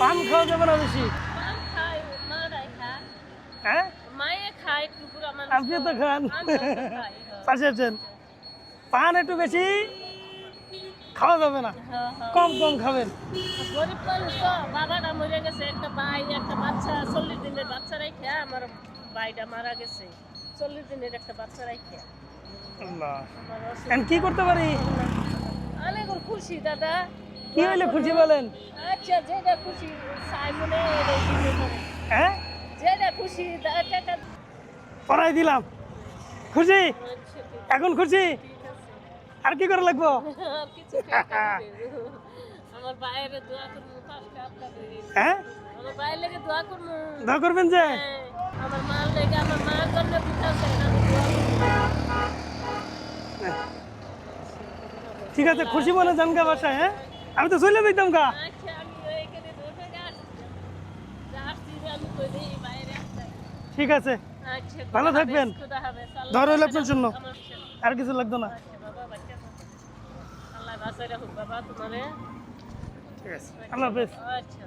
পান খাওয়া যাবে না বেশি হ্যাঁ আপনি তো খান। পাশে আছেন পান একটু বেশি খাওয়া যাবে না। কম কম খাবেন। গরিব মানুষ তো বাবাটা মরে গেছে একটা ভাই একটা বাচ্চা চল্লিশ দিনের বাচ্চা রেখে আমার ভাইটা মারা গেছে। চল্লিশ দিনের একটা বাচ্চা। এখন কি করতে পারি? অনেক খুশি দাদা। কি হইলে খুশি বলেন? আচ্ছা যেটা খুশি মনে পারে। হ্যাঁ? যেটা খুশি পড়াই দিলাম। খুশি? আচ্ছা, এখন খুশি? আর কি করে লাগবো? হ্যাঁ? আমার বাইরে লেগে দোয়া করব দোয়া করবেন যে? ঠিক আছে খুশি মনে যান গা বাসায় হ্যাঁ? আমি তো চলে যেতাম গা। আচ্ছা ঠিক আছে। আচ্ছা ভালো থাকবেন। ধরো হইল আপনার জন্য। আর কিছু লাগতো না। আচ্ছা আল্লাহ বাবা তোমারে। ঠিক আছে। আল্লাহ হাফেজ। আচ্ছা